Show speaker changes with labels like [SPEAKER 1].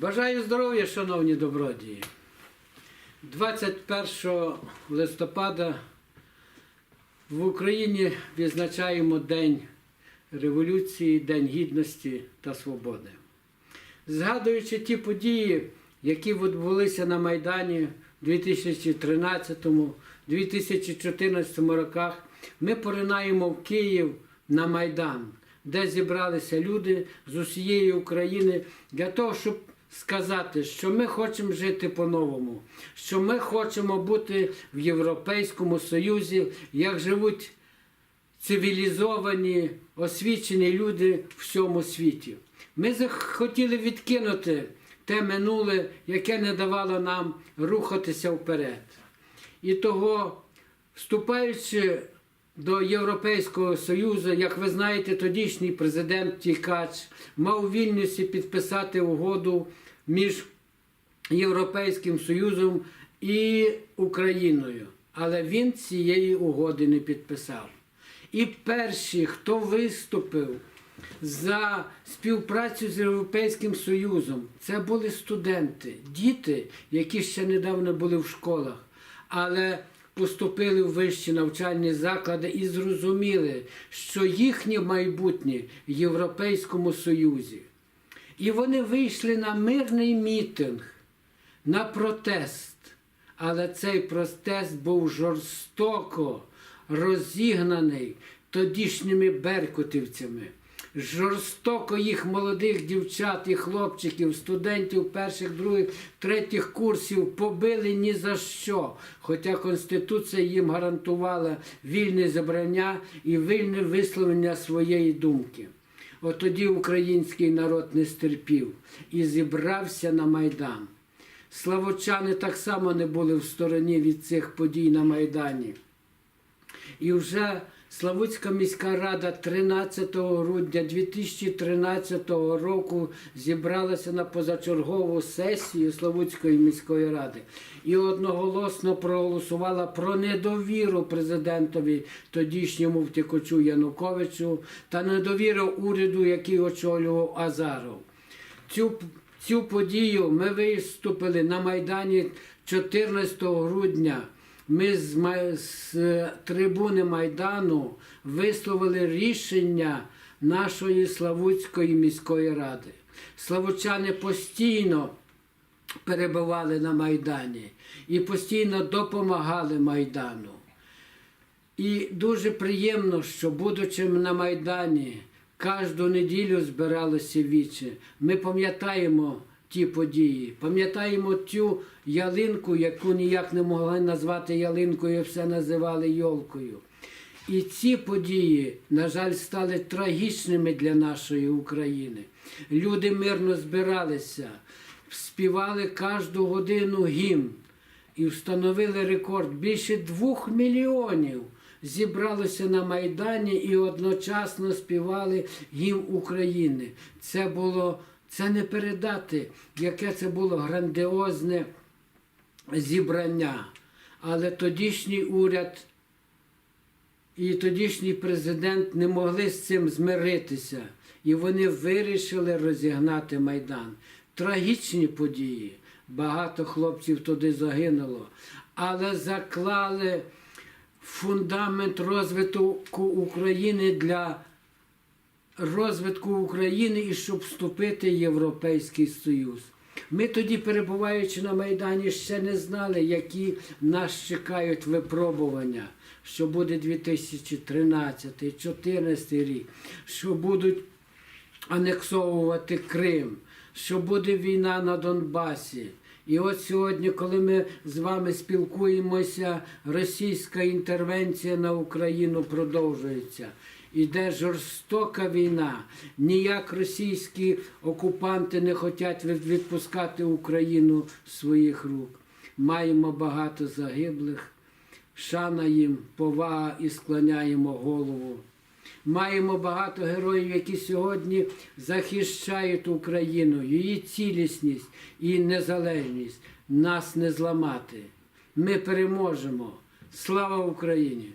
[SPEAKER 1] Бажаю здоров'я, шановні добродії. 21 листопада в Україні відзначаємо День Революції, День Гідності та Свободи. Згадуючи ті події, які відбулися на Майдані в 2013-2014 роках, ми поринаємо в Київ на Майдан, де зібралися люди з усієї України для того, щоб сказати, що ми хочемо жити по-новому, що ми хочемо бути в Європейському Союзі, як живуть цивілізовані, освічені люди в всьому світі. Ми захотіли відкинути те минуле, яке не давало нам рухатися вперед. І того, вступаючи до Європейського Союзу, як ви знаєте, тодішній президент Тікач мав у Вільнюсі підписати угоду між Європейським Союзом і Україною. Але він цієї угоди не підписав. І перші, хто виступив за співпрацю з Європейським Союзом, це були студенти, діти, які ще недавно були в школах, але поступили в вищі навчальні заклади і зрозуміли, що їхнє майбутнє в Європейському Союзі. І вони вийшли на мирний мітинг, на протест. Але цей протест був жорстоко розігнаний тодішніми беркутівцями. Жорстоко їх молодих дівчат і хлопчиків, студентів перших, других, третіх курсів побили ні за що. Хоча Конституція їм гарантувала вільне забрання і вільне висловлення своєї думки. От тоді український народ не стерпів і зібрався на Майдан. Славочани так само не були в стороні від цих подій на Майдані. І вже Славутська міська рада 13 грудня 2013 року зібралася на позачергову сесію Славутської міської ради і одноголосно проголосувала про недовіру президентові тодішньому втікачу Януковичу та недовіру уряду, який очолював Азаров. Цю Цю подію ми виступили на Майдані 14 грудня. Ми з, з е, трибуни Майдану висловили рішення нашої Славутської міської ради. Славучани постійно перебували на Майдані і постійно допомагали Майдану. І дуже приємно, що, будучи на Майдані, кожну неділю збиралося віче. Ми пам'ятаємо ті події, пам'ятаємо ту ялинку, яку ніяк не могли назвати ялинкою, все називали йолкою. І ці події, на жаль, стали трагічними для нашої України. Люди мирно збиралися, співали кожну годину гімн і встановили рекорд. Більше двох мільйонів зібралося на Майдані і одночасно співали гімн України. Це було це не передати, яке це було грандіозне зібрання. Але тодішній уряд і тодішній президент не могли з цим змиритися. І вони вирішили розігнати Майдан. Трагічні події. Багато хлопців туди загинуло, але заклали фундамент розвитку України для розвитку України і щоб вступити в Європейський Союз. Ми тоді, перебуваючи на Майдані, ще не знали, які нас чекають випробування, що буде 2013-2014 рік, що будуть анексовувати Крим, що буде війна на Донбасі. І от сьогодні, коли ми з вами спілкуємося, російська інтервенція на Україну продовжується. Іде жорстока війна. Ніяк російські окупанти не хочуть відпускати Україну з своїх рук. Маємо багато загиблих, шана їм, повага і склоняємо голову. Маємо багато героїв, які сьогодні захищають Україну, її цілісність і незалежність. Нас не зламати. Ми переможемо. Слава Україні!